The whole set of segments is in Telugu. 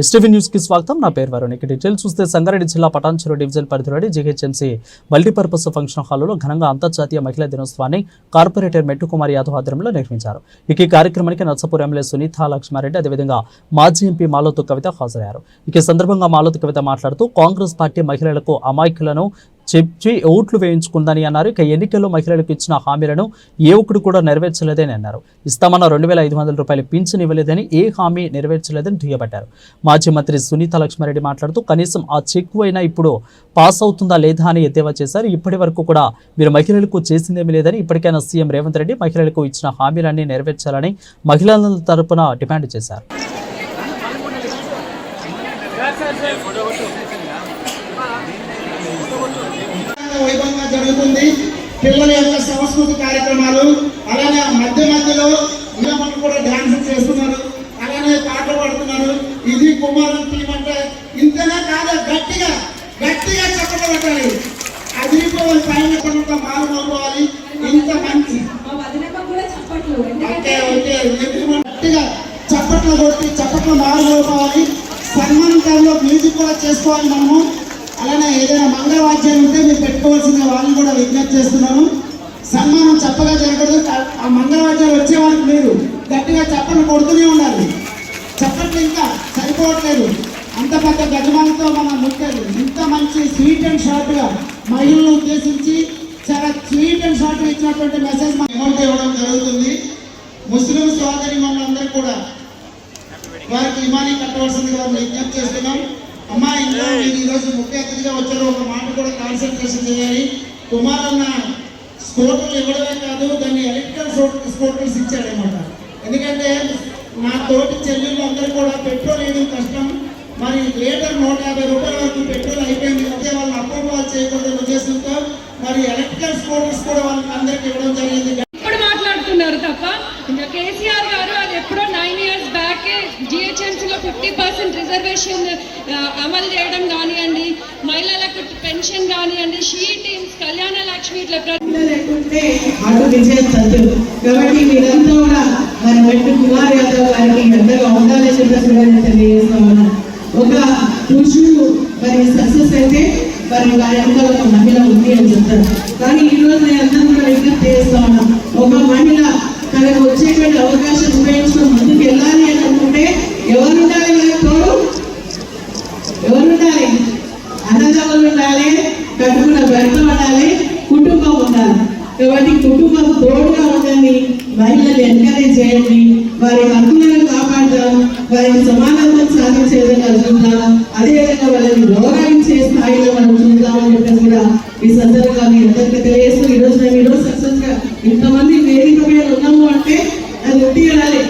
ఎస్టీవీ న్యూస్కి స్వాగతం. నా పేరు వరుణ్. ఇక డీటెయిల్స్ చూస్తే సంగారెడ్డి జిల్లా పటాన్చెరు డివిజన్ పరిధిలోని జీహెచ్ఎంసీ మల్టీపర్పస్ ఫంక్షన్ హాల్లో ఘనంగా అంతర్జాతీయ మహిళా దినోత్సవాన్ని కార్పొరేటర్ మెట్టు కుమార్ యాదవ్ ఆధ్వర్యంలో నిర్వహించారు. ఇక ఈ కార్యక్రమానికి నర్సపూర్ ఎమ్మెల్యే సునీత లక్ష్మారెడ్డి అదేవిధంగా మాజీ ఎంపీ మాలోతు కవిత హాజరయ్యారు. ఇక సందర్భంగా మాలోతు కవిత మాట్లాడుతూ కాంగ్రెస్ పార్టీ మహిళలకు అమాయకులను చెప్పి ఓట్లు వేయించుకుందని అన్నారు. ఇక ఎన్నికల్లో మహిళలకు ఇచ్చిన హామీలను ఏ ఒక్కడు కూడా నెరవేర్చలేదని అన్నారు. ఇస్తామన్న రెండు వేల ఐదు వందల రూపాయలు పింఛన్ ఇవ్వలేదని ఏ హామీ నెరవేర్చలేదని దుయ్యబట్టారు. మాజీ మంత్రి సునీత లక్ష్మారెడ్డి మాట్లాడుతూ కనీసం ఆ చెక్కు అయినా ఇప్పుడు పాస్ అవుతుందా లేదా అని ఎద్దేవా చేశారు. ఇప్పటి వరకు కూడా మీరు మహిళలకు చేసిందేమీ లేదని ఇప్పటికైనా సీఎం రేవంత్ రెడ్డి మహిళలకు ఇచ్చిన హామీలన్నీ నెరవేర్చాలని మహిళల తరపున డిమాండ్ చేశారు. వైభవంగా జరుగుతుంది. పిల్లల యొక్క సంస్కృతి కార్యక్రమాలు అలానే మధ్య మధ్యలో ఇళ్ళమని కూడా డాన్స్ చేస్తున్నారు అలానే పాటలు పాడుతున్నారు. ఇది కుమారం టీం అంటే ఇంతనే కాదు గట్టిగా గట్టిగా చెప్పడం పెట్టాలి అదిరిపోవాలి పైన పనుక మారుమోవాలి ఇంత మంచి. Okay okay. ఎదురు గట్టిగా చప్పట్లు కొట్టి చప్పట్లు సన్మానికాల్లో మ్యూజిక్ కూడా చేసుకోవాలి మనము. అలానే ఏదైనా మంగళవాద్యాలు ఉంటే మీరు పెట్టుకోవాల్సిన వాళ్ళని కూడా విజ్ఞప్తి చేస్తున్నాను సన్మానం చప్పగా జరగదు ఆ మంగళవాద్యాలు వచ్చే వాళ్ళకి మీరు గట్టిగా చప్పట్లు కొడుతూనే ఉండాలి. చప్పట్లు ఇంకా సరిపోవట్లేదు. అంత పెద్ద గజమాలతో మన ముఖ్యులు ఇంత మంచి స్వీట్ అండ్ షార్ట్గా మహిళలను ఉద్దేశించి చాలా స్వీట్ అండ్ షార్ట్గా ఇచ్చినటువంటి మెసేజ్ మన అమౌంట్ ఇవ్వడం జరుగుతుంది. ముస్లిం సోదరి మనందరూ కూడా వారికి ఇమాని కట్టవలసిందిగా విజ్ఞప్తి చేస్తున్నాం. అమ్మా ఇందులో మీరు ఈరోజు ముఖ్య అతిథిగా వచ్చారు ఒక మాట కూడా కాన్సన్ట్రేషన్ చేయాలి కుమారన్న స్కూటర్లు ఇవ్వడమే కాదు దాన్ని ఎలక్ట్రికల్ స్కూటర్స్ ఇచ్చాడనమాట. ఎందుకంటే నా తోటి చెల్లెళ్ళు అందరూ కూడా పెట్రోల్ వేయడం కష్టం. మరి లీటర్ నూట యాభై రూపాయల వరకు పెట్రోల్ అయిపోయింది. అంటే వాళ్ళని అప్రూవల్ చేయకూడదనే ఉద్దేశంతో మరి ఎలక్ట్రికల్ స్కూటర్స్ కూడా వాళ్ళకి అందరికి ఇవ్వడం జరిగింది. ఇప్పుడు మాట్లాడుతున్నారు తప్ప ఇంకా కేసీఆర్ గారు అది ఎప్పుడో nine years back GHMC fifty percent reservation అమలు చేయడం కానివ్వండి మహిళలకు పెన్షన్ కానివ్వండి షీ టీమ్స్ కళ్యాణ లక్ష్మి ఇట్లా ప్రతి లేకుంటే అటు విజయం కాబట్టి మీరంతా కూడా మరి మెట్టు కుమార్ యాదవ్ గారికి ఎంతగా ఉండాలని చెప్పేసి తెలియజేస్తా ఉన్నాను. ఒక పురుషుడు మరి సక్సెస్ అయితే మరి వారి వెనకాల ఒక మహిళ ఉంది అని చెప్తారు. కానీ ఈ రోజు నేను అందరూ కూడా విజ్ఞప్తి చేస్తా ఉన్నాను. ఒక మహిళ తనకు వచ్చేటువంటి అవకాశం ఉపయోగించుకుని ముందుకు వెళ్ళాలి అని అనుకుంటే ఎవరు ఉండాలి మనకు తోడు? ఎవరు ఉండాలి అన్నదమ్ములు ఉండాలి కట్టుకున్న భర్త ఉండాలి కుటుంబం ఉండాలి. కాబట్టి కుటుంబం తోడుగా ఉండండి మహిళలు ఎంకరేజ్ చేయండి వారి హక్కులను కాపాడదాం వారికి సమానత్వం సాధించే విధంగా చూద్దాం. అదేవిధంగా వాళ్ళని గౌరవించే స్థాయిలో మనం చూద్దామని చెప్పేసి కూడా ఈ సందర్భంగా మీ అందరికీ తెలియజేస్తూ ఈ మేము ఈరోజు సక్సెస్గా ఇంతమంది వేదిక మీద ఉన్నాము అంటే అది ఉట్టిరాలి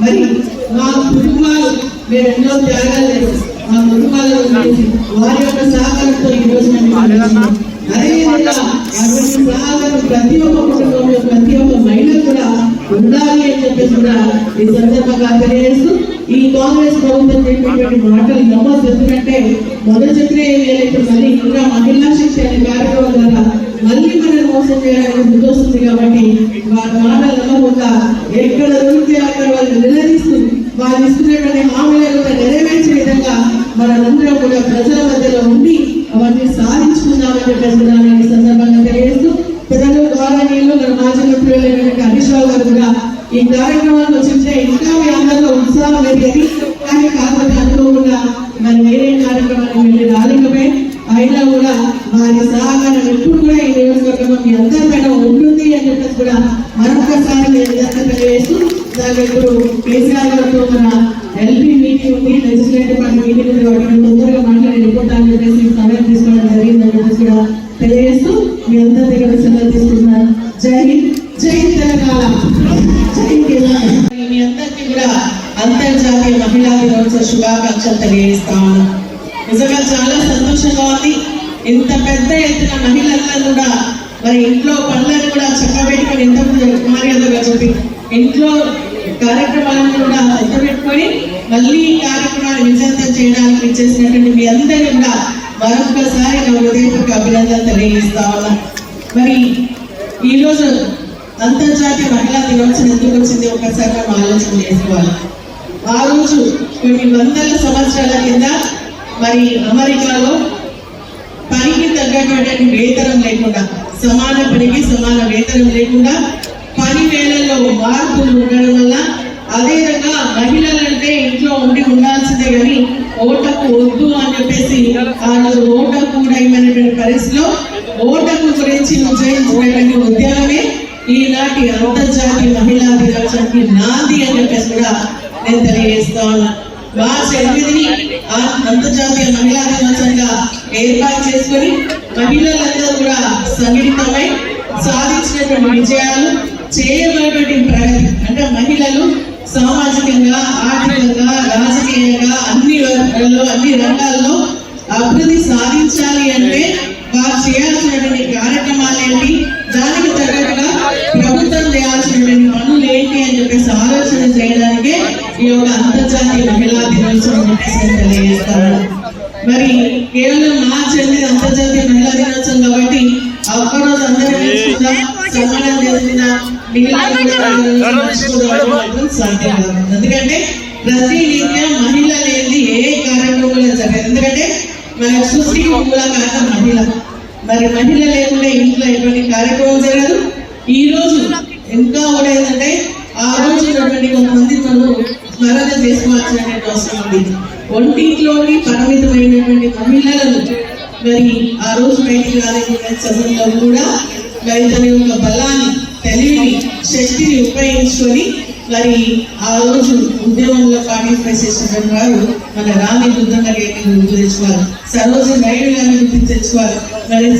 మరి మా కుటుంబాలు మేము ఎన్నో త్యాగాలు చేస్తాం మా కుటుంబాల గురించి వారి యొక్క సహకారంతో ఈ రోజు మేము సాధించాం. అదేవిధంగా అటువంటి ప్రతి ఒక్క కుటుంబంలో ప్రతి ఒక్క మహిళ కూడా ఉండాలి అని చెప్పేసి కూడా ఈ సందర్భంగా తెలియజేస్తూ ఈ కాంగ్రెస్ ప్రభుత్వం చెప్పేటువంటి మాటలు నమ్మొద్దు. ఎందుకంటే మొదటి చెప్పిన మళ్ళీ ఇంకా మహిళా శిక్షణ అనే కార్యక్రమం ద్వారా మళ్ళీ మనం మోసం చేయడానికి ముందొస్తుంది కాబట్టి వారి మాటలు నమ్మకుండా ఎక్కడ దొరికితే అక్కడ వాళ్ళు నిలదీస్తూ వాళ్ళు ఇస్తున్నటువంటి హామీలను నెరవేర్చే విధంగా మనందరం కూడా ప్రజల మధ్యలో ఉండి అవన్నీ సాధించుకుందామని చెప్పేసి ఈ సందర్భంగా తెలియజేస్తూ పెద్దలు గౌరవనీయులు మన మాజీ మంత్రులైన హరీష్ రావు గారు కూడా ఈ కార్యక్రమానికి వచ్చింటే ఇంకా మీ అందరిలో ఉత్సాహం పెరిగేది కానీ కాకపోతే అనుకోకుండా మరి వేరే కార్యక్రమానికి వెళ్ళి రాలేకపోయి అయినా కూడా వారి సహకారం ఎప్పుడు కూడా ఈ నియోజకవర్గంలో మీ అందరూ ఇంత పెద్ద ఎత్తున మహిళలందరూ కూడా మరి ఇంట్లో పనులను కూడా చక్కబెట్టుకొని ఇంతకుముందు కుమార్ యాదవ్ గారు చెప్పి ఇంట్లో కార్యక్రమాలను కూడా చక్కబెట్టుకొని మళ్ళీ ఈ కార్యక్రమాన్ని విజయంతం చేయడానికి ఇచ్చేసినటువంటి మీ అందరినీ కూడా మరొకసారి నా హృదయపూర్వక అభినందనలు తెలియజేస్తా ఉన్నా. మరి ఈరోజు అంతర్జాతీయ మహిళా దినోత్సవం ఎందుకు వచ్చింది? ఒకసారి మనం ఆలోచన చేసుకోవాలి. ఆ రోజు కొన్ని వందల సంవత్సరాల కింద మరి అమెరికాలో పనికి తగ్గటువంటి వేతనం లేకుండా సమాన పనికి సమాన వేతనం లేకుండా పని వేళల్లో మార్పులు ఉండడం వల్ల అదేవిధంగా మహిళలంటే ఇంట్లో ఉండి ఉండాల్సిందే కానీ ఓటకు వద్దు అని చెప్పేసి ఆ రోజు ఓటకు కూడా పరిస్థితిలో ఓటకు గురించి ఉజ్జయించినటువంటి ఉద్యమమే ఈనాటి అంతర్జాతీయ మహిళా దినోత్సవానికి నాంది అని చెప్పేసి కూడా నేను తెలియజేస్తా ఉన్నాను మార్చి ఎనిమిదిని ఆ అంతర్జాతీయ మహిళా దినోత్సవంగా ఏర్పాటు చేసుకొని మహిళలందరూ కూడా సంఘటితమై సాధించినటువంటి విజయాలు చేయబడినటువంటి ప్రగతి. అంటే మహిళలు సామాజికంగా ఆర్థికంగా రాజకీయంగా అన్ని వర్గాల్లో అన్ని రంగాల్లో అభివృద్ధి సాధించాలి అంటే వారు చేయాల్సినటువంటి కార్యక్రమాలు ఏంటి దానికి తగ్గట్టుగా ప్రభుత్వం చేయాల్సినటువంటి పనులు ఏంటి అని చెప్పేసి ఆలోచన చేయడానికే ఈ యొక్క అంతర్జాతీయ మహిళా దినోత్సవం చెప్పేసి తెలియజేస్తాను. మరి కేవలం మార్చి ఎనిమిది అంతర్జాతీయ మహిళా దినోత్సవం కాబట్టి ఒక్కరోజు అందరం నేర్చుకుందాం సన్మానం చేసిన మిగిలిన సాధ్యం కాదు. ఎందుకంటే ప్రతి నిత్యం మహిళ మన సృష్టికి మహిళ. మరి మహిళ లేకుండా ఇంట్లో ఎటువంటి కార్యక్రమం జరగదు. ఈ రోజు ఇంకా కూడా ఏంటంటే ఆ రోజు ఉన్నటువంటి కొంతమంది తను స్మరణ చేసుకోవాల్సినటువంటి అవసరం ఉంది. ఒంటింట్లోని పరిమితమైనటువంటి మహిళలను మరి ఆ రోజు బయటికి రాలేకుండా సమయంలో కూడా మరి తన యొక్క బలాన్ని తెలివిని శక్తిని ఉపయోగించుకొని మరి ఆ రోజు ఉద్యమంలో పార్టిసిపేట్ చేసిన వారు మన రాణి దుర్గమ్మ గారిని గుర్తు తెచ్చుకోవాలి. సరోజు నాయుడు గారిని గుర్తు తెచ్చుకోవాలి. మరి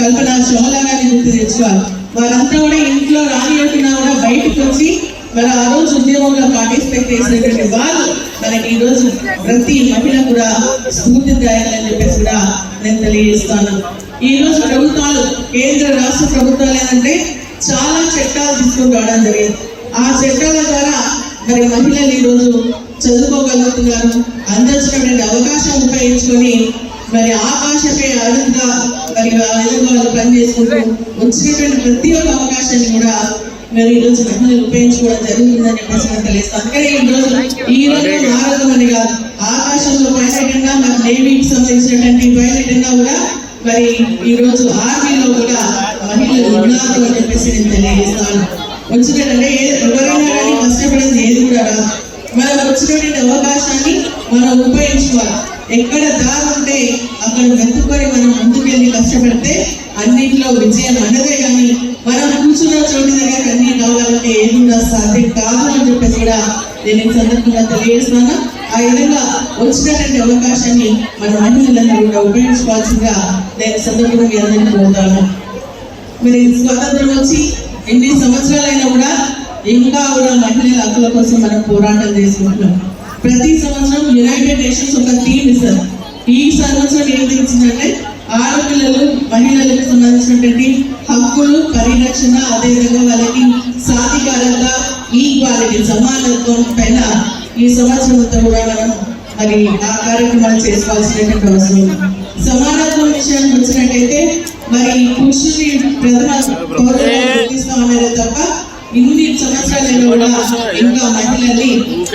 కల్పన చోళ గారిని గుర్తు తెచ్చుకోవాలి. వారంతా కూడా ఇంట్లో రానియకుండా కూడా బయటకు వచ్చి మరి ఆ రోజు ఉద్యమంలో పార్టిసిపేట్ చేసినటువంటి వాళ్ళు మనకి ఈ రోజు ప్రతి మహిళ కూడా స్ఫూర్తిదాయాలని చెప్పేసి కూడా నేను తెలియజేస్తాను. ఈ రోజు ప్రభుత్వాలు కేంద్ర రాష్ట్ర ప్రభుత్వాలు ఏంటంటే చాలా చట్టాలు తీసుకుని రావడం జరిగింది. ఆ చట్టాల ద్వారా మరి మహిళలు ఈరోజు చదువుకోగలుగుతున్నారు. అందించినటువంటి అవకాశం ఉపయోగించుకొని మరి ఆకాశపై అరుదుగా మరి ఆ వాళ్ళు పనిచేసుకుంటూ వచ్చినటువంటి ప్రతి ఒక్క అవకాశాన్ని కూడా మరి ఈరోజు మహిళలు ఉపయోగించుకోవడం జరుగుతుందని చెప్పేసి నాకు తెలుస్తుంది అందుకని ఈ రోజు ఈ రోజు భారతం అని కాదు ఆకాశంలో పైలట్ అయినా మరి నేవీకి సంబంధించినటువంటి పైలట్ అయినా కూడా మరి ఈరోజు ఆర్మీలో కూడా మహిళలు ఉన్నారు అని చెప్పేసి నేను తెలియజేస్తాను. వచ్చినట్టంటే ఎవరైనా కానీ కష్టపడేది ఏది కూడా రాదు. మనం వచ్చినటువంటి అవకాశాన్ని మనం ఉపయోగించుకోవాలి. ఎక్కడ దాగుంటే అక్కడ వెతుక్కొని మనం ముందుకెళ్ళి కష్టపడితే అన్నింటిలో విజయం అన్నదే కానీ మనం కూర్చున్న చోటు దగ్గర అన్ని కావాలంటే ఏది కూడా సాధ్యం కాదు అని చెప్పేసి కూడా నేను ఈ సందర్భంగా తెలియజేస్తున్నాను. ఆ విధంగా వచ్చినటువంటి అవకాశాన్ని మన మహిళలందరూ కూడా ఉపయోగించుకోవాల్సిందిగా నేను సందర్భంగా మీ అందరికీ కోరుతాను మరి స్వాతంత్రం వచ్చి ఎన్ని సంవత్సరాలైనా కూడా ఇంకా కూడా మహిళల హక్కుల కోసం మనం పోరాటం చేసుకుంటున్నాం. ప్రతి సంవత్సరం యునైటెడ్ నేషన్స్ ఒక థీమ్ ఇస్తారు ఈ సంవత్సరం ఏం తెలిసిందంటే ఆడపిల్లలు మహిళలకు సంబంధించినటువంటి హక్కులు పరిరక్షణ అదేవిధంగా వాళ్ళకి సాధికారత ఈక్వాలిటీ సమానత్వం పైన ఈ సంవత్సరం అంతా కూడా మనం మరి ఆ కార్యక్రమాలు చేసుకోవాల్సినటువంటి అవసరం సమానత్వం విషయానికి వచ్చినట్టయితే మరి పురుషుని గుర్తిస్తామనేది తప్ప ఇన్ని సంవత్సరాలైనా కూడా ఇంకా మహిళల్ని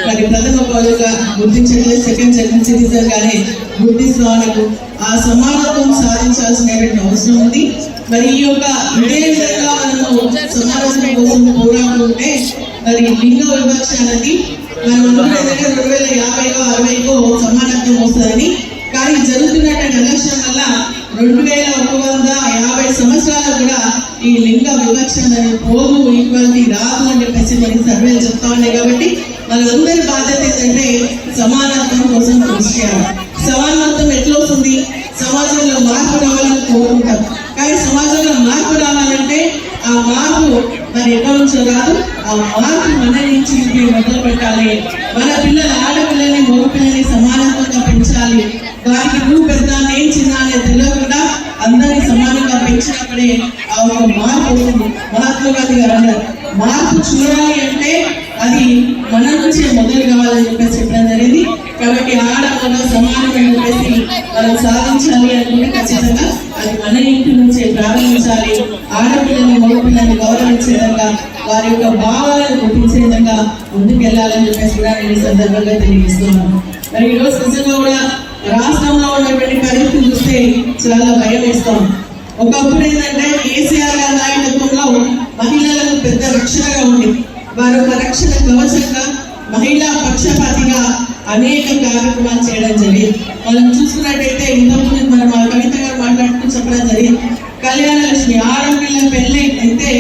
మరి ప్రథమ పౌరులుగా గుర్తించట్లేదు. సెకండ్ సెకండ్ సిటిజన్ గానే గుర్తిస్తామనకు ఆ సమానత్వం సాధించాల్సినటువంటి అవసరం ఉంది. మరి ఈ యొక్క ఇదే విధంగా మనము సమానత్వం కోసం పోరాడుతుంటే మరి లింగ వివక్ష అనేది మనం అనుకునేది రెండు వేల యాభైకో అరవైకో సమానత్వం వస్తుందని. కానీ జరుగుతున్నటువంటి ఎలక్షన్ వల్ల రెండు వేల ఒక వంద యాభై సంవత్సరాలు కూడా ఈ లింగ వివక్ష అనే పోగు ఈక్వాలిటీ రాదు అని చెప్పేసి మనకి సర్వేలు చెప్తా ఉన్నాయి కాబట్టి మనందరి బాధ్యత ఏంటంటే సమానత్వం కోసం కృషి చేయాలి. సమానత్వం ఎట్లా వస్తుంది? సమాజంలో మార్పు రావాలని కోరుకుంటాం కానీ సమాజంలో మార్పు రావాలంటే ఆ మార్పు మరి ఎక్కడి నుంచో రాదు ఆ మార్పు మన నుంచి మొదలు పెట్టాలి మన పిల్లల ఆడపిల్లని మగ పిల్లని సమానత్వంగా పెంచాలి. దానికి నువ్వు పెద్ద నేను చిన్న అనేది తెలియకుండా అందరినీ సమానంగా పెంచినప్పుడే ఆ ఒక మార్పు వస్తుంది. మహాత్మా గాంధీ గారు అన్నారు మార్పు చూడాలి అంటే అది మన నుంచే మొదలు కావాలని చెప్పేసి చెప్పడం జరిగింది. కాబట్టి ఆడమగ సమానం అని చెప్పేసి మనం సాధించాలి అనుకుంటే ఖచ్చితంగా అది మన ఇంటి నుంచే ప్రారంభించాలి. ఆడపిల్లని మగపిల్లని గౌరవించే విధంగా వారి యొక్క భావాలను గుర్తించే విధంగా ముందుకెళ్ళాలని చెప్పేసి కూడా నేను ఈ సందర్భంగా తెలియజేస్తున్నాను. మరి ఈరోజు నిజంగా కూడా రాష్ట్రంలో ఉన్నటువంటి పరిస్థితి చూస్తే చాలా భయం వేస్తాం. ఒకప్పుడు ఏంటంటే కేసీఆర్ గారి నాయకత్వంలో మహిళలకు పెద్ద రక్షణగా ఉంది వారు ఒక రక్షణ కవచంగా మహిళా పక్షపాతిగా అనేక కార్యక్రమాలు చేయడం జరిగింది. మనం చూసుకున్నట్టయితే ఇంతకుముందు మనం ఆ కవిత గారు మాట్లాడుతూ చెప్పడం జరిగింది. కళ్యాణ లక్ష్మి ఆడపిల్ల పెళ్ళి అయితే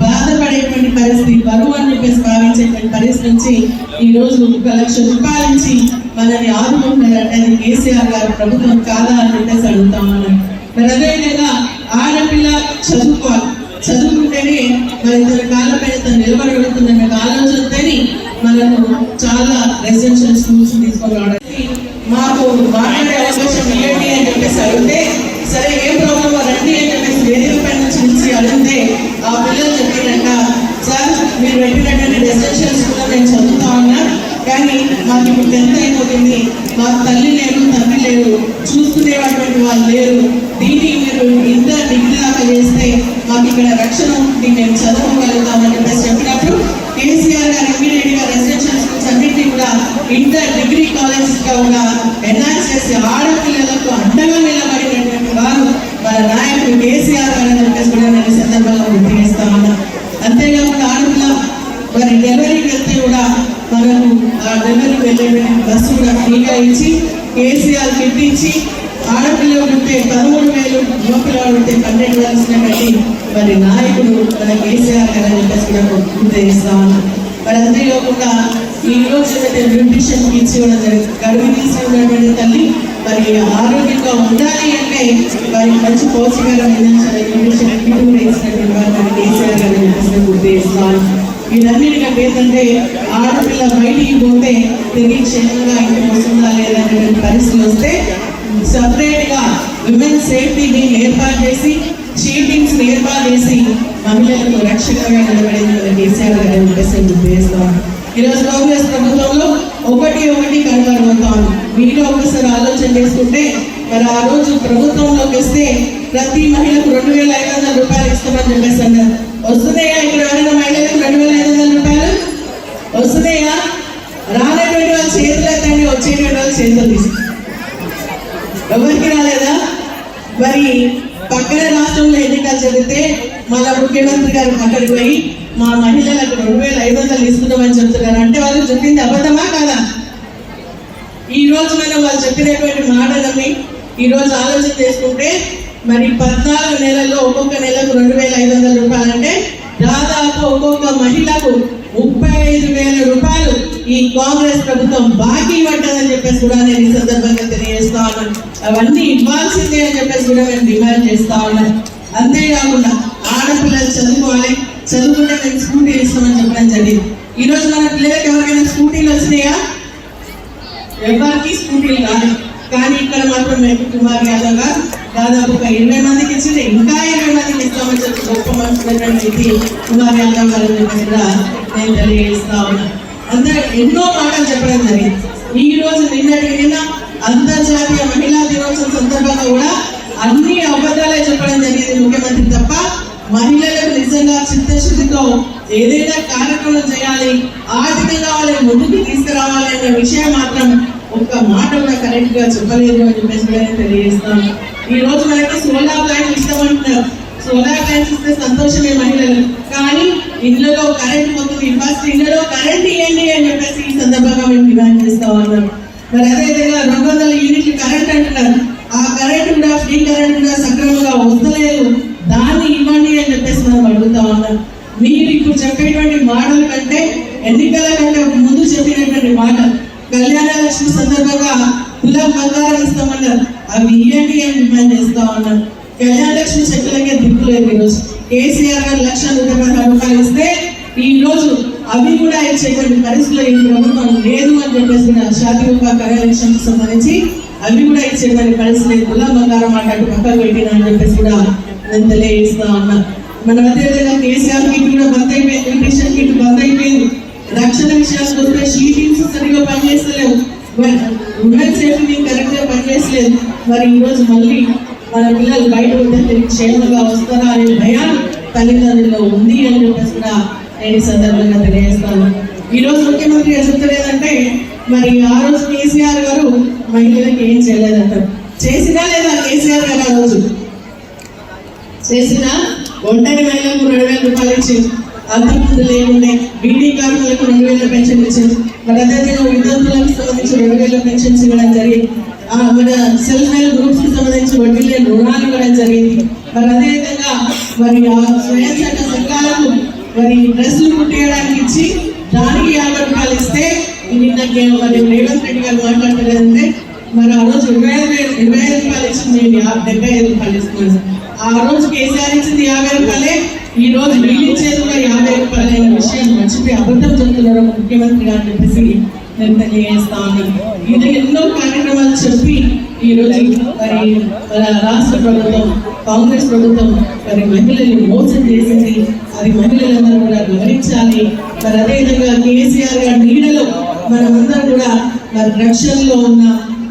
బాధపడేటువంటి పరిస్థితి బరువు అని చెప్పేసి భావించేటువంటి పరిస్థితి నుంచి ఈ రోజు ఒక లక్ష రూపాయల నుంచి మనల్ని ఆదుకుంటున్నారంటే అది కేసీఆర్ గారు ప్రభుత్వం కాదా అని చెప్పేసి అడుగుతా ఉన్నాను మరి అదేవిధంగా ఆడపిల్ల చదువుకోవాలి. చదువుకుంటేనే మరి తన కాళ్ళ తను నిలబడగలుగుతున్న ఒక ఆలోచనతోని మనకు చాలా రెసిడెన్షియల్ స్కూల్స్ తీసుకొని రావడానికి మాకు మాట్లాడే అవకాశం ఇవ్వండి అని చెప్పేసి అడిగితే సరే ఏం ప్రాబ్లం నాకు మాకు ఇప్పుడు టెన్త్ అయిపోతుంది మాకు తల్లి లేరు తండ్రి లేరు చూసుకునేటువంటి వాళ్ళు లేరు. దీన్ని మీరు ఇంత డిగ్రీ దాకా చేస్తే మాకు ఇక్కడ రక్షణ ఉంటుంది మేము చదవగలుగుతామని చెప్పేసి చెప్పినప్పుడు కేసీఆర్ గారు ఇమీడియట్ గారు రెసిడెన్షియల్ స్కూల్స్ అన్నింటినీ కూడా ఇంటర్ డిగ్రీ కాలేజెస్ కూడా ఎన్హాన్స్ చేసి ఆడపిల్లలకు అండగా నిలబడినటువంటి వారు మన నాయకుడు కేసీఆర్ గారు అని చెప్పేసి కూడా నేను సందర్భంగా గుర్తు చేస్తా ఉన్నా అంతేకాకుండా ఆడపిల్ల మరి డెలివరీకి వెళ్తే కూడా మనకు అందరికీ డెలివరీకి బస్సు కూడా ఫ్రీగా ఇచ్చి కేసీఆర్ కిట్ ఇచ్చి ఆడపిల్లలు ఉంటే పదమూడు వేలు మగపిల్లలు ఉంటే పన్నెండు వేలు ఇచ్చినటువంటి మరి నాయకుడు మన కేసీఆర్ గారు అని చెప్పేసి కూడా గుర్తు చేస్తా ఉన్నాం. మరి అంతేకాకుండా ఈ రోజు ఏదైతే న్యూట్రిషన్ ఇచ్చి కూడా గడువు తీసి ఉన్నటువంటి తల్లి మరి ఆరోగ్యంగా ఉండాలి అంటే మరి మంచి పౌష్టికరమైన న్యూట్రిషన్ కిట్ కూడా ఇచ్చినటువంటి వారు మరి కేసీఆర్ గారు అని చెప్పేసి కూడా గుర్తు చేస్తున్నాను వీటన్నిటికంటే ఏంటంటే ఆడపిల్ల బయటికి పోతే తిరిగి క్షేమంగా ఇంటికి వస్తుందా లేదా పరిస్థితులు వస్తే సపరేట్గా విమెన్ సేఫ్టీని ఏర్పాటు చేసి చీటింగ్స్ ఏర్పాటు చేసి మహిళలకు రక్షణగా నిలబడేది కేసీఆర్ గారు అని చెప్పేసి ఈరోజు కాంగ్రెస్ ప్రభుత్వంలో ఒకటి ఒకటి కనుగొనబోతాను మీరు ఒకసారి ఆలోచన చేసుకుంటే మరి ఆ రోజు ప్రభుత్వంలోకి వస్తే ప్రతి మహిళకు రెండు వేల ఐదు వందల రూపాయలు ఇస్తామని చెప్పేసి అన్నారు. వస్తున్నాయా ఇక్కడ ఎవరైనా రెండు వేల ఐదు వందల రూపాయలు వస్తున్నాయా? రానటువంటి వాళ్ళ చేతులు ఎత్తండి వచ్చేటువంటి వాళ్ళ చేతులు తీసి ఎవరికి రాలేదా? మరి పక్కన రాష్ట్రంలో ఎన్నికలు జరిగితే మళ్ళా ముఖ్యమంత్రి గారు అక్కడికి పోయి మా మహిళలకు రెండు వేల ఐదు వందలు ఇస్తున్నామని చెప్తున్నారు. అంటే వాళ్ళు చెప్పింది అబద్ధమా కాదా? ఈ రోజు మనం వాళ్ళు చెప్పినటువంటి మాటలని ఈ రోజు ఆలోచన చేసుకుంటే మరి పద్నాలుగు నెలల్లో ఒక్కొక్క నెలకు రెండు వేల ఐదు వందల రూపాయలు అంటే దాదాపు ఒక్కొక్క మహిళకు ముప్పై ఐదు వేల రూపాయలు ఈ కాంగ్రెస్ ప్రభుత్వం బాకీ పడ్డదని చెప్పేసి కూడా నేను ఈ సందర్భంగా తెలియజేస్తా ఉన్నాను. అవన్నీ ఇవ్వాల్సిందే అని చెప్పేసి కూడా నేను డిమాండ్ చేస్తా ఉన్నాను. అంతేకాకుండా ఆడపిల్లలు చదువుకోవాలి చదువుకుంటే మేము స్కూటీ ఇస్తామని చెప్పడం జరిగింది. ఈ రోజు మన పిల్లలకు ఎవరికైనా స్కూటీలు వచ్చినాయా? ఎవరికి స్కూటీలు రాదు కానీ ఇక్కడ మాత్రం మేము కుమార్ యాదవ్ గారు దాదాపు ఒక ఇరవై మందికి ఇచ్చింది. ఇంకా ఇరవై మందికి ఇస్తామని చెప్పి గొప్ప మనసున్నటువంటి వ్యక్తి కుమార్ యాదవ్ గారి అని నేను తెలియజేస్తా ఉన్నా. అందరూ ఎన్నో మాటలు చెప్పడం జరిగింది. ఈ రోజు నిన్నటికి నిన్న అంతర్జాతీయ మహిళా దినోత్సవం సందర్భంగా కూడా అన్ని అబద్ధాలే చెప్పడం జరిగింది ముఖ్యమంత్రి తప్ప. మహిళలకు నిజంగా చిత్తశుద్ధితో ఏదైనా కార్యక్రమం చేయాలి ఆర్థికంగా వాళ్ళని ముందుకు తీసుకురావాలి అనే విషయం మాత్రం ఒక్క మాట కూడా కరెక్ట్గా చెప్పలేదు అని చెప్పేసి కూడా తెలియజేస్తాం ఈ రోజు మనకి సోలార్ ప్లాంట్ ఇస్తామంటున్నారు. సోలార్ ప్లాంట్స్ ఇస్తే సంతోషమే మహిళలు. కానీ ఇళ్ళలో కరెంట్ పోతుంది ఫస్ట్ ఇందులో కరెంట్ ఇవ్వండి అని చెప్పేసి ఈ సందర్భంగా మేము డిమాండ్ చేస్తా ఉన్నాం. మరి అదేవిధంగా రెండు వందల యూనిట్లు కరెంట్ అంటున్నారు. ఆ కరెంట్ కూడా ఫ్రీ కరెంట్ కూడా సక్రమంగా వస్తలేదు. దాన్ని ఇవ్వండి అని చెప్పేసి మనం అడుగుతా ఉన్నాం. మీరు ఇప్పుడు చెప్పేటువంటి మాటల కంటే ఎన్నికల కంటే ముందు చెప్పినటువంటి మాట కళ్యాణ లక్ష్మి సందర్భంగా తులం బంగారం ఇస్తామన్నారు. అవి ఇవ్వండి అని డిమాండ్ చేస్తా ఉన్నారు. కళ్యాణ లక్ష్మి చెక్కులకే దిక్కులేదు ఈరోజు. కేసీఆర్ గారు లక్ష నూట రూపాయలు ఇస్తే ఈ రోజు అవి కూడా ఇచ్చేటువంటి పరిస్థితులు ఈ ప్రభుత్వం లేదు అని చెప్పేసి నా షాది రూపా సంబంధించి అవి కూడా ఇచ్చేటువంటి పరిస్థితి తులం బంగారం అన్నట్టు పక్కకు పెట్టిన అని చెప్పేసి కూడా నేను తెలియజేస్తా ఉన్నా. మన అదేవిధంగా కేసీఆర్ కిట్ కూడా బంద్ అయిపోయింది న్యూట్రిషన్ కిట్ బంద్ అయిపోయింది. రక్షణ విషయానికి వస్తే షీటింగ్స్ సరిగా పనిచేస్తలేవు. ఉమెన్ సేఫ్టీ కరెక్ట్గా పనిచేసలేదు మరి ఈ రోజు మళ్ళీ మన పిల్లలు బయట ఉంటే తిరిగి క్షేమంగా వస్తారా అనే భయం తల్లిదండ్రుల్లో ఉంది అని చెప్పేసి కూడా నేను ఈ సందర్భంగా తెలియజేస్తాను. ఈ రోజు ముఖ్యమంత్రి చెప్తలేదంటే మరి ఆ రోజు కేసీఆర్ గారు మహిళలకు ఏం చేయలేదంటారు చేసినా లేదా కేసీఆర్ గారు ఆ రోజు? చేసినా ఒంటరి మహిళలకు రెండు వేల రూపాయలు ఇచ్చి అంతకుముందు లేకుండే కార్మికులకు రెండు వేల పెన్షన్ ఇచ్చింది మరి అదేవిధంగా విద్యార్థులకు సంబంధించి రెండు వేల పెన్షన్స్ ఇవ్వడం జరిగింది. మన సెల్ఫ్ హెల్ప్ గ్రూప్స్కి సంబంధించి వడ్డీ లేని రుణాలు ఇవ్వడం జరిగింది. మరి అదేవిధంగా మరి ఆ స్వయం సంఘ సంఘాలకు మరి డ్రెస్సులు కుట్టేయడానికి ఇచ్చి దానికి యాభై రూపాయలు ఇస్తే నిన్న మరి రేవంత్ రెడ్డి గారు మాట్లాడలేదంటే మరి ఆ రోజు ఇరవై ఐదు ఇరవై ఐదు రూపాయలు ఇచ్చింది నేను డెబ్బై ఐదు రూపాయలు ఇస్తున్నాను ఆ రోజు కేసీఆర్ ఇచ్చింది? యాభై రూపాయలే. ఈ రోజు వీళ్ళు కూడా యాభై రూపాయలు అయిన విషయం మర్చిపోయి అబద్ధం చెబుతున్నారు ముఖ్యమంత్రి గారు చెప్పేసి నేను తెలియజేస్తా ఉన్నాను ఇది ఎన్నో కార్యక్రమాలు చెప్పి ఈ రోజు మరి మన రాష్ట్ర ప్రభుత్వం కాంగ్రెస్ ప్రభుత్వం మరి మహిళల్ని మోసం చేసింది. అది మహిళలందరూ కూడా గమనించాలి. మరి అదేవిధంగా కేసీఆర్ గారి నీడలో మనమందరం కూడా మరి రక్షణలో ఉన్న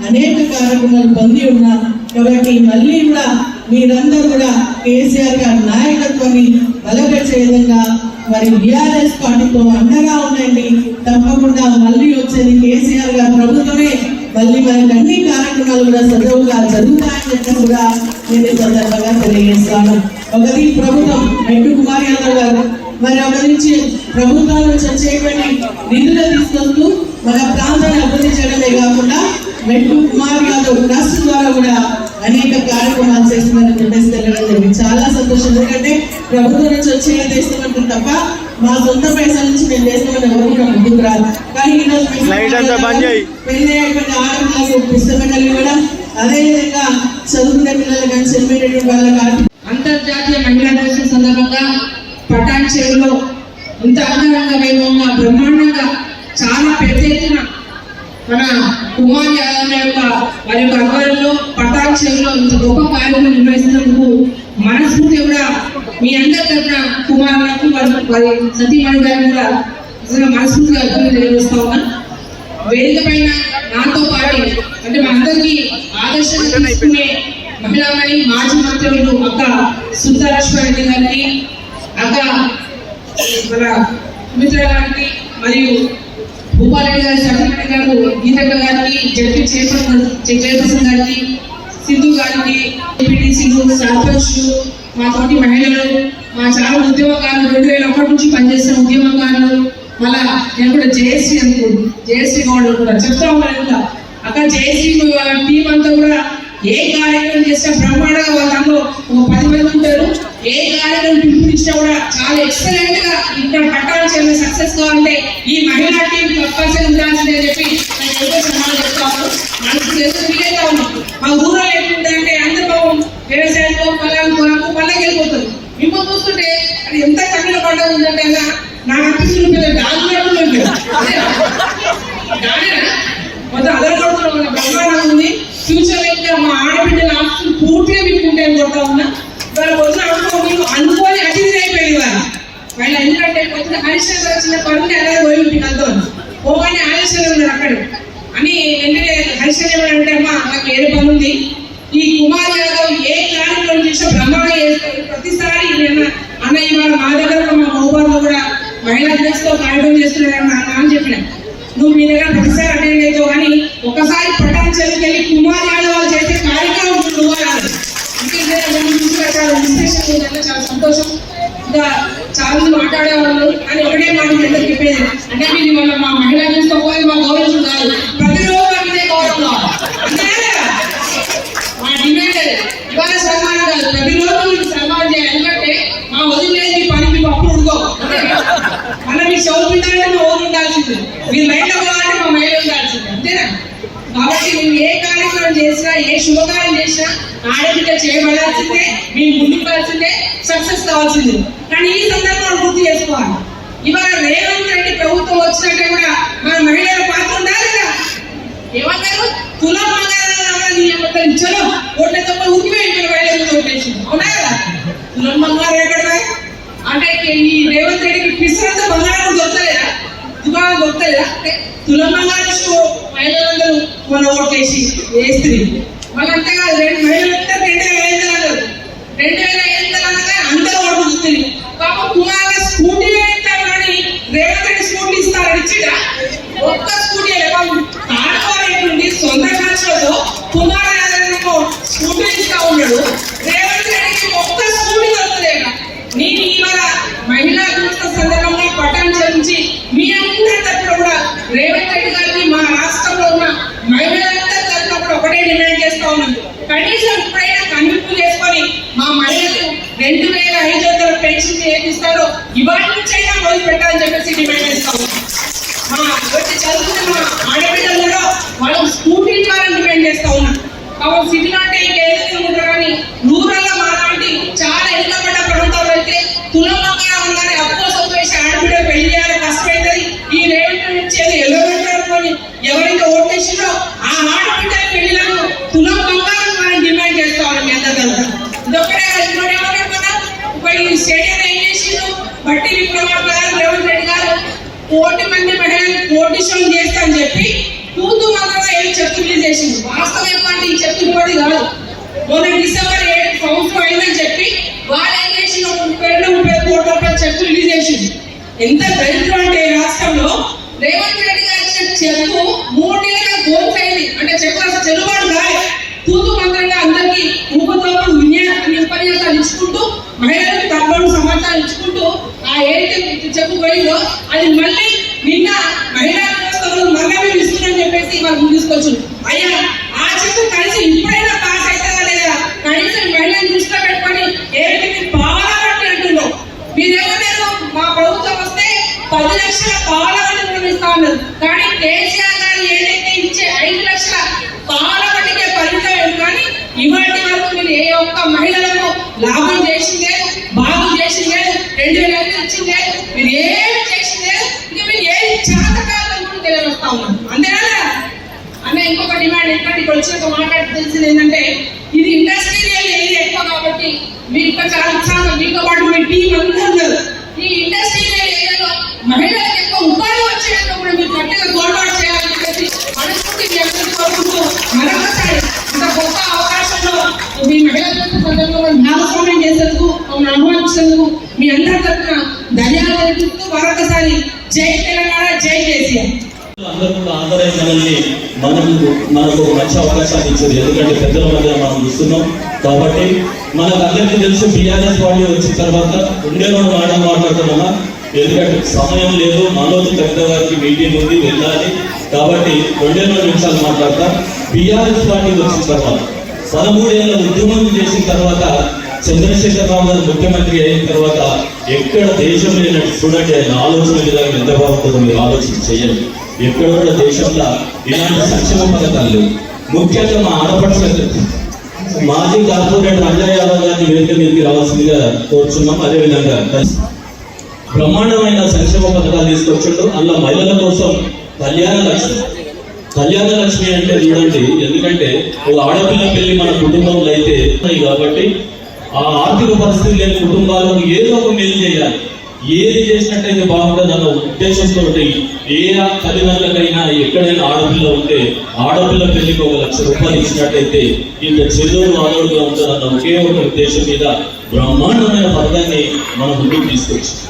అనేక కార్యక్రమాలు పొంది ఉన్నాం కాబట్టి మళ్ళీ కూడా మీరందరూ కూడా కేసీఆర్ గారి నాయకత్వాన్ని బలపరిచే విధంగా మరి బీఆర్ఎస్ పార్టీతో అండగా ఉండండి. తప్పకుండా మళ్ళీ వచ్చేది కేసీఆర్ గారి ప్రభుత్వమే. మళ్ళీ మనకి అన్ని కార్యక్రమాలు కూడా సజావుగా జరుగుతాయని చెప్పి కూడా నేను సందర్భంగా తెలియజేస్తాను ఒకటి ప్రభుత్వం రెడ్డి కుమార్ యాదవ్ గారు. మరి ఒక నుంచి ప్రభుత్వం నుంచి వచ్చేటువంటి నిధులు తీసుకొస్తూ మన ప్రాంతాన్ని అభివృద్ధి చేయడమే కాకుండా మెట్టు కుమార్ యాదవ్ ట్రస్ట్ ద్వారా కూడా అనేక కార్యక్రమాలు చేస్తున్నారని చెప్పేసి తెలియడం జరిగింది. చాలా సంతోషం. ఎందుకంటే ప్రభుత్వం నుంచి వచ్చే చేస్తామంటారు తప్ప మా సొంత పైసల నుంచి మేము చేస్తామని ఎవరు కూడా ముందుకు రాదు కానీ ఈ రోజు మెట్టు లైట్ అంతా బంద్ చేయి. పెళ్ళి అయ్యేటువంటి ఆడపిల్లలకు పుస్తకాలు ఇవ్వడం అదేవిధంగా చదువుకునే పిల్లలు కానీ చనిపోయినటువంటి వాళ్ళకి అంతర్జాతీయ మహిళా దివసం సందర్భంగా పటాన్ చెరువులో ఇంత అందంగా వైభవంగా బ్రహ్మాండంగా చాలా పెద్ద ఎత్తున మన కుమార్ యాదవ్ యొక్క వారి యొక్క ఆధ్వర్యంలో పటాక్షంలో ఇంత గొప్ప కార్యక్రమం నిర్వహిస్తున్నందుకు మనస్ఫూర్తి కూడా మీ అందరి తరఫున కుమారులకు వారి సతీమణి గారిని కూడా నిజంగా మనస్ఫూర్తిగా అభివృద్ధి తెలియజేస్తా ఉన్నా. వేదిక పైన నాతో పాటు అంటే మా అందరికీ ఆదర్శంగా తీసుకునే మహిళామణి మాజీ మంత్రులు అక్క సుందరలక్ష్మి గారికి అక్క మన సుమిత్ర గారికి మరియు భూపాలరెడ్డి గారి సత్యనారాయణ గారు గీతక్క గారికి జడ్పీ చైర్పర్సన్ చైర్పర్సన్ గారికి సింధు గారికి ఎంపీటీసీలు సర్పంచ్లు మా తోటి మహిళలు మా చాలా ఉద్యమకారులు రెండు వేల ఒకటి నుంచి పనిచేసిన ఉద్యమకారులు మళ్ళా నేను కూడా జయశ్రీ అనుకోండి జయశ్రీ గౌడ్ కూడా చెప్తా ఉన్నాను ఇంకా అక్కడ జయశ్రీ టీం అంతా కూడా ఏ కార్యక్రమం చేసినా బ్రహ్మాండంగా వాళ్ళలో ఒక పది మంది ఉంటారు. ఏ కార్యక్రమం పిలుపునిచ్చినా కూడా చాలా ఎక్సలెంట్గా ఇక్కడ పట్టాలు చేయడం సక్సెస్ కావాలంటే ఈ మహిళా టీం తప్పనిసరి ఉండాల్సిందే చెప్పి నేను ఎంతో సమాధానం చెప్తాను. మనకు తెలుసు వీలైతే ఉన్నాం మా ఊళ్ళో ఎట్లుందంటే అందరూ పాపం వ్యవసాయంలో పొలాలు పొలాలకు పల్లకి వెళ్ళిపోతుంది మిమ్మల్ని చూస్తుంటే అది ఎంత కన్నుల పండుగ ఉందంటే నాకు అనిపిస్తుంది పెద్ద డాలు దానినా మొత్తం అదరగొడుతున్నాం మన బ్రహ్మాండం ఉంది ఫ్యూచర్ అయితే మా ఆడబిడ్డల ఆస్తులు పూర్తిగా మీకు ఉంటాయని కొడతా ఉన్నా వాళ్ళ వచ్చిన అనుకో మీకు అనుకోని అతిథి అయిపోయింది వాళ్ళు వాళ్ళు ఎందుకంటే పొద్దున హరిశ్చంద్ర వచ్చిన పనులు ఎలా పోయి ఉంటుంది కలుతో పోవని ఆలోచన ఉన్నారు అక్కడ అని వెంటనే హరిశ్చంద్ర అంటే అమ్మా నాకు ఏడు పని ఉంది ఈ కుమార్ యాదవ్ ఏ కార్యక్రమం చేసినా బ్రహ్మాండంగా చేస్తారు ప్రతిసారి నిన్న అన్న ఇవాళ మా దగ్గర కూడా మా మోబార్లో కూడా మహిళా దినస్తో కార్యక్రమం చేస్తున్నారని నా నాన్న చెప్పిన నువ్వు మీ దగ్గర ప్రతిసారి అటెండ్ అవుతావు కానీ ఒకసారి పట్టాన్ చెరువుకి వెళ్ళి కుమార్ యాదవ్ వాళ్ళు చేసే కార్యక్రమం నువ్వు రాదు ఇంకేంటే మనం చూసి చాలా ఇన్స్పిరేషన్ ఉందంటే చాలా సంతోషం ఇంకా చాలా మంది మాట్లాడే వాళ్ళు అని ఒకటే మాట మీ అందరికీ చెప్పేది అంటే మీరు ఇవాళ మా మహిళా దినస్తో పోయి మా గౌరవం కాదు ప్రతిరోజు మాకు ఇదే గౌరవం కావాలి అంతేనా లేదా? మా డిమాండ్ అది. ఇవాళ సన్మానం కాదు ప్రతిరోజు మీకు సన్మానం చేయాలి ఎందుకంటే మా వదిలేదు మీ పని మీకు అప్పుడు ఉడుకో మళ్ళీ మీకు చదువుకుంటారంటే మా ఊరు ఉండాల్సింది మీరు లైన్లో పోవాలంటే మా మహిళ ఉండాల్సింది అంతేనా కాబట్టి మీరు ఏ కార్యక్రమం చేసినా ఏ శుభకార్యం చేసినా ఆడబిడ్డ చేయబడాల్సిందే మీరు ముందుకోవాల్సిందే సక్సెస్ కావాల్సిందే కానీ ఈ సందర్భంలో గుర్తు చేసుకోవాలి ఇవాళ రేవంత్ రెడ్డి ప్రభుత్వం వచ్చినట్టే కూడా మన మహిళల పాత్ర ఉండాలి కదా ఏమన్నారు తులం బంగారం చలో ఓట్ల తప్ప ఉరికిపోయి ఇక్కడ బయట ఓట్లేసి అవునా కదా తులం బంగారం ఎక్కడ అంటే ఈ రేవంత్ రెడ్డికి పిసరంత బంగారం దొరకలేదా దుకాణం దొరకలేదా అంటే తులం బంగారం ఇస్తూ మహిళలందరూ మన ఓట్లేసి వేస్త్రీ మళ్ళీ అంతేకాదు రెండు మహిళలు మహిళలంతా రెండు వేల ఐదు వందలు అన్నారు. రెండు వేల ఐదు వందలు అనగా అందరూ ఓట్లు చూస్తుంది పాపం కుమార్ స్కూటీ వేస్తామని ఇస్తారని ఇచ్చిడా ఒక్క స్కూటీ కార్పొరేట్ నుండి సొంత ఖర్చులతో కుమార్ స్కూటీ ఇస్తా ఉన్నాడు రేవంత్ రెడ్డికి ఒక్క స్కూటీ దొరకలేక నేను ఇవాళ మహిళా దినోత్సవ సందర్భంగా పట్టాన్ని చదివించి మీ అందరి తరఫున కూడా రేవంత్ రెడ్డి గారికి మా రాష్ట్రంలో ఉన్న మహిళలందరి తరఫున కూడా ఒకటే డిమాండ్ చేస్తా ఉన్నాను కనీసం ఇప్పుడైనా కనువిప్పు చేసుకొని మా మహిళలకు రెండు వేల ఐదు వందల పెన్షన్ ఏది ఇస్తారో ఇవాళ నుంచైనా మొదలు పెట్టాలని చెప్పేసి డిమాండ్ చేస్తా ఉన్నాను మా వచ్చి చదువుతున్న మా ఆడబిడ్డలు కూడా వాళ్ళకి స్కూటీ ద్వారా డిపెండ్ చేస్తా ఉన్నారు పాపం సిటీలో అంటే ఇంకేదో ఉంటారు కానీ రూరల్లో మాలాంటి చాలా వెనుకబడ్డ ప్రాంతాల్లో అయితే తులం బంగారం ఉందని అప్పో సొప్పు వేసి ఆడబిడ్డ పెళ్ళి చేయాలి కష్టమైతుంది ఈ రేవంత్ వచ్చేది ఎల్లో అనుకొని ఎవరైతే ఓటేసిందో ఆ ఆడబిడ్డ పెళ్ళిలను తులం బంగారం మనం డిమాండ్ చేస్తా ఉన్నాం మీ అందరి దగ్గర ఇదొక్కటే కాదు, ఇంకోటి ఏమన్నారు కదా ఒక ఈ స్టేడియం ఏం చేసిండు బట్టి విక్రమార్క గారు రేవంత్ రెడ్డి గారు కోటి మంది మహిళలు కోటిశ్వరం చేస్తా అని చెప్పి కూతు మాత్రమే ఏం చెక్ రిలీజ్ చేసింది వాస్తవం ఏమంటే ఈ చెక్ ఇప్పటి కాదు మొన్న డిసెంబర్ ఏడు సంవత్సరం అయిందని చెప్పి వాళ్ళు ఏం చేసిన ముప్పై రెండు ముప్పై కోట్ల రూపాయల చెక్ రిలీజ్ చేసింది ఎంత దరిద్రం అంటే ఈ రాష్ట్రంలో రేవంత్ రెడ్డి గారు ఇచ్చిన చెక్కు మూడు నెలలుగా గోల్స్ అయింది అంటే చెక్కు అసలు చెల్లుబాటు కాదు తూతు మంత్రంగా అందరికీ ఊపతోపు ఉపన్యాసాలు ఇచ్చుకుంటూ మహిళలకు తప్పని సమాచారం ఇచ్చుకుంటూ ఆ ఏదైతే చెప్పు పోయిందో అది మళ్ళీ నిన్న మహిళా దినోత్సవంలో మళ్ళీ మేము ఇస్తున్నాం చెప్పేసి వాళ్ళు ముందు తీసుకొచ్చు అయ్యా ఆ చెప్పు కలిసి ఇప్పుడైనా పాస్ అవుతుందా లేదా కనీసం మహిళలను దృష్టిలో పెట్టుకొని ఏదైతే మీరు పాలబట్టి అంటున్నాం మీరేమన్నారు మా ప్రభుత్వం వస్తే పది లక్షల పాలబట్టి కూడా ఇస్తా ఉన్నారు కానీ కేసీఆర్ గారు ఏదైతే ఇచ్చే ఐదు లక్షల పాలబట్టికే పరిమితం కానీ ఇవాటి వరకు మీరు ఏ ఒక్క మహిళలకు లాభం చేసింది లేదు బాగు చేసింది లేదు రెండు వేల ఐదు ఇచ్చింది లేదు మీరు ఏమి చేసింది లేదు ఇంకా మీరు ఏది చేతకాలని కూడా తెలియవస్తా ఉన్నాం అంతేనా లేదా? అన్న ఇంకొక డిమాండ్ ఎందుకంటే ఒక మాట తెలిసింది ఏంటంటే ఇది ఇండస్ట్రియల్ ఏరియా ఎక్కువ కాబట్టి మీతో ఇక్కడ చాలా మీతో పాటు మీ టీం అంతా ఉన్నారు. ఈ ఇండస్ట్రియల్ ఏరియాలో మహిళలకు ఎక్కువ ఉపాధి వచ్చేటప్పుడు కూడా మీరు గట్టిగా తోడ్పాటు చేయాలని చెప్పేసి మనస్ఫూర్తి మీ అందరికీ కోరుకుంటూ మరొకసారి ఇంత గొప్ప అవకాశంలో మీ మహిళల సందర్భంలో భాగస్వామ్యం చేసేందుకు మమ్మల్ని అనుమానించేందుకు మీ అందరి తరఫున ధన్యవాదాలు చెప్తూ మరొకసారి జై తెలంగాణ జై కేసీఆర్ అందరూ కూడా మనల్ని మనకు మనకు మంచి అవకాశాన్ని ఇచ్చింది ఎందుకంటే పెద్దల మధ్య మనం చూస్తున్నాం. కాబట్టి మనకు అందరికీ తెలుసు బీఆర్ఎస్ పార్టీ వచ్చిన తర్వాత ఉండే మనం మాట మాట్లాడుతున్నామా? ఎందుకంటే సమయం లేదు. మనోజ్ కవిత గారికి మీటింగ్ ఉంది వెళ్ళాలి. కాబట్టి రెండే రెండు నిమిషాలు మాట్లాడతా. బీఆర్ఎస్ పార్టీ వచ్చిన తర్వాత పదమూడేళ్ళ ఉద్యమం చేసిన తర్వాత చంద్రశేఖర్ రావు గారు ముఖ్యమంత్రి అయిన తర్వాత ఎక్కడ దేశం లేనట్టు చూడండి. ఆయన ఆలోచన విధానం ఎంత బాగుంటుందో మీరు ఆలోచన చేయండి. ఎక్కడ కూడా దేశంలో ఇలాంటి సంక్షేమ పథకాలు లేవు. ముఖ్యంగా మా ఆడపడుచు మాజీ కార్పొరేటర్ అంజయ్ యాదవ్ గారిని వేదిక మీదకి రావాల్సిందిగా కోరుచున్నాం. అదేవిధంగా బ్రహ్మాండమైన సంక్షేమ పథకాలు తీసుకొచ్చిండు. అందులో మహిళల కోసం కళ్యాణ లక్ష్మి కళ్యాణ లక్ష్మి అంటే చూడండి ఎందుకంటే ఒక ఆడపిల్ల పెళ్ళి మన కుటుంబంలో అయితే ఉన్నాయి కాబట్టి ఆ ఆర్థిక పరిస్థితి లేని కుటుంబాలకు ఏదో ఒక మేలు చేయాలి. ఏది చేసినట్టయితే బాగుంటుంది అన్న ఉద్దేశంతో ఏ తల్లిదండ్రులకైనా ఎక్కడైనా ఆడపిల్ల ఉంటే ఆడపిల్ల పెళ్ళికి ఒక లక్ష రూపాయలు ఇచ్చినట్టయితే ఇంత చెల్లూరు ఆదోడుగా ఉంటుందన్న ఒకే ఒక ఉద్దేశం మీద బ్రహ్మాండమైన పథకాన్ని మనం ముందుకు తీసుకొచ్చాం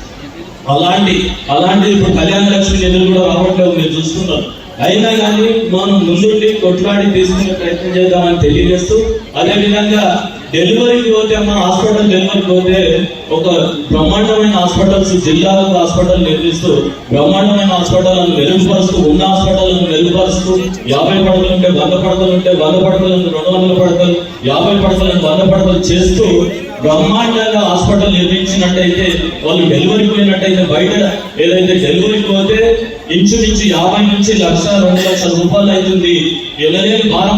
అలాంటి అలాంటి ఇప్పుడు కళ్యాణ లక్ష్మి నిధులు కూడా రావట్లేదు మీరు చూస్తున్నారు. అయినా కానీ మనం ముందుండి కొట్లాడి తీసుకునే ప్రయత్నం చేద్దామని తెలియజేస్తూ అదే విధంగా డెలివరీకి పోతే మన హాస్పిటల్ డెలివరీకి పోతే ఒక బ్రహ్మాండమైన హాస్పిటల్స్ జిల్లాలకు హాస్పిటల్ నిర్మిస్తూ బ్రహ్మాండమైన హాస్పిటల్లను మెరుగుపరుస్తూ ఉన్న హాస్పిటల్ని మెరుగుపరుస్తూ యాభై పడకలు ఉంటే వంద పడకలు ఉంటే వంద పడకలను రెండు వందల పడకలు యాభై పడకలను వంద పడకలు చేస్తూ బ్రహ్మాండంగా హాస్పిటల్ నిర్మించినట్టయితే వాళ్ళు డెలివరీ పోయినట్టయితే బయట ఏదైతే డెలివరీ పోతే ఇంచుమించు యాభై నుంచి లక్ష రెండు లక్షల రూపాయలు అవుతుంది. ఎనలేని భారం